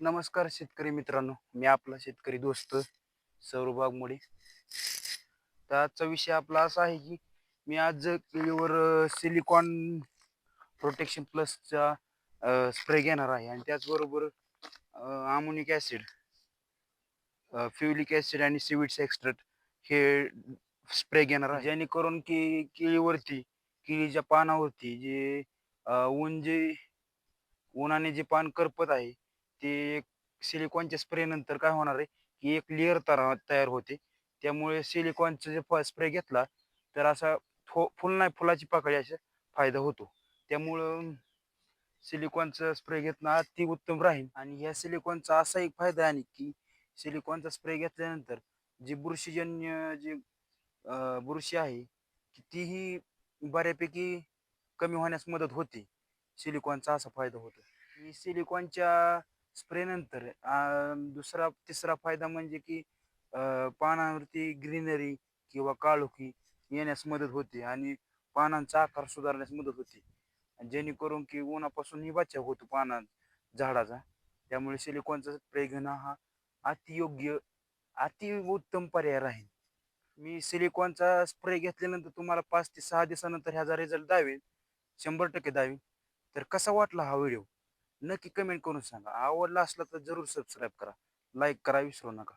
नमस्कार शेतकरी मित्रांनो मी आपला शेतकरी दोस्त सौरभ वाघमोडे तर आजचा विषय आपला असा आहे की मी आज केळीवर सिलिकॉन प्रोटेक्शन प्लसचा स्प्रे घेणार आहे. आणि त्याचबरोबर आमोनिक ॲसिड फ्युलिक ॲसिड आणि सिविट्स एक्स्ट्रट हे स्प्रे घेणार आहे. जेणेकरून की केळीवरती केळीच्या पानावरती जे ऊन जे उन्हाने जे पान करपत आहे ते सिलिकॉनच्या स्प्रे नंतर काय होणार आहे की एक लेअर तयार होते. त्यामुळे सिलिकॉनचा जे स्प्रे घेतला तर असा फो फुल नाही फुलाची पाकळी असा फायदा होतो. त्यामुळं सिलिकॉनचा स्प्रे घेतला अति उत्तम राहील. आणि ह्या सिलिकॉनचा असा एक फायदा आहे की सिलिकॉनचा स्प्रे घेतल्यानंतर जी बुरशीजन्य जी बुरशी आहे तीही बऱ्यापैकी कमी होण्यास मदत होते. सिलिकॉनचा असा फायदा होतो. सिलिकॉनच्या स्प्रेनंतर दुसरा तिसरा फायदा म्हणजे की अं, पानावरती ग्रीनरी किंवा काळोखी येण्यास मदत होते आणि पानांचा आकार सुधारण्यास मदत होते. आणि जेणेकरून की उन्हापासूनही बचाव होतो पाना झाडाचा. त्यामुळे सिलिकॉनचा स्प्रे घेणं हा अतियोग्य अति उत्तम पर्याय राहील. मी सिलिकॉनचा स्प्रे घेतल्यानंतर तुम्हाला पाच ते सहा दिवसानंतर ह्याचा रिझल्ट दावेल. शंभर टक्के दावेल. तर कसा वाटला हा व्हिडिओ? नक्की कमेंट करून सांगा. आवडला असला तर जरूर सबस्क्राईब करा. लाईक करा विसरू नका.